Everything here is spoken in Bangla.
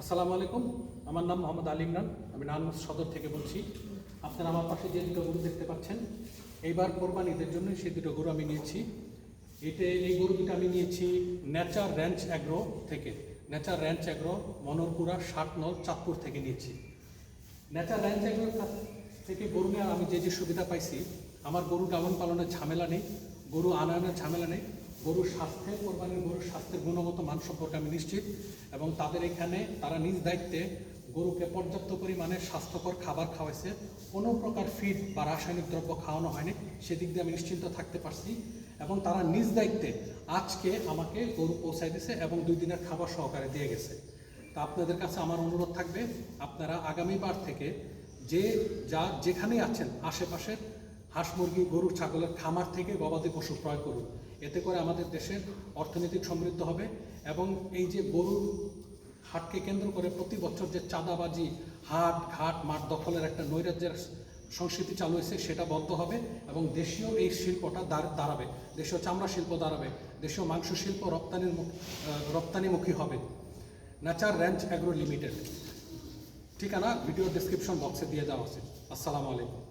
আসসালামু আলাইকুম। আমার নাম মোহাম্মদ আলী ইমরান। আমি নারায়ণ সদর থেকে বলছি। আপনারা আমার পাশে যে দুটো গরু দেখতে পাচ্ছেন, এইবার কোরবানিদের জন্য সেই দুটো গরু আমি নিয়েছি। এতে এই গরু দুটো আমি নিয়েছি নেচার র্যাঞ্চ অ্যাগ্রো থেকে। নেচার র্যাঞ্চ অ্যাগ্রো, মনোরপুরা ষাট নল চাঁদপুর থেকে নিয়েছি। নেচার র্যাঞ্চ অ্যাগ্রোর থেকে গরু নেওয়ার আমি যে যে সুবিধা পাইছি, আমার গরু লালন পালনের ঝামেলা নেই, গরু আনয়নের ঝামেলা নেই। গরুর স্বাস্থ্যের কোরবানির গরুর স্বাস্থ্যের গুণগত মান সম্পর্কে আমি নিশ্চিত এবং তাদের এখানে তারা নিজ দায়িত্বে গরুকে পর্যাপ্ত পরিমাণে স্বাস্থ্যকর খাবার খাওয়াইছে। কোনো প্রকার ফিড বা রাসায়নিক দ্রব্য খাওয়ানো হয়নি, সেদিক দিয়ে আমি নিশ্চিন্ত থাকতে পারছি এবং তারা নিজ দায়িত্বে আজকে আমাকে গরু পৌঁছায় দিয়েছে এবং দুই দিনের খাবার সহকারে দিয়ে গেছে। তা আপনাদের কাছে আমার অনুরোধ থাকবে, আপনারা আগামীবার থেকে যে, যা যেখানেই আছেন, আশেপাশের হাঁস মুরগি, গরু, ছাগলের খামার থেকে গবাদি পশু ক্রয় করুন। এতে করে আমাদের দেশের অর্থনৈতিক সমৃদ্ধ হবে এবং এই যে গরুর হাটকে কেন্দ্র করে প্রতি বছর যে চাঁদাবাজি, হাট, ঘাট, মাঠ দখলের একটা নৈরাজ্যের সংস্কৃতি চালু হয়েছে, সেটা বন্ধ হবে এবং দেশীয় এই শিল্পটা দাঁড়াবে। দেশীয় চামড়া শিল্প দাঁড়াবে, দেশীয় মাংস শিল্প রপ্তানির মুখ- রপ্তানিমুখী হবে। Nature ranch agro limited. ঠিকানা ভিডিও ডিসক্রিপশন বক্সে দিয়ে দেওয়া আছে। আসসালামু আলাইকুম।